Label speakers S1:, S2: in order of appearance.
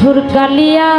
S1: পাথর কালিয়া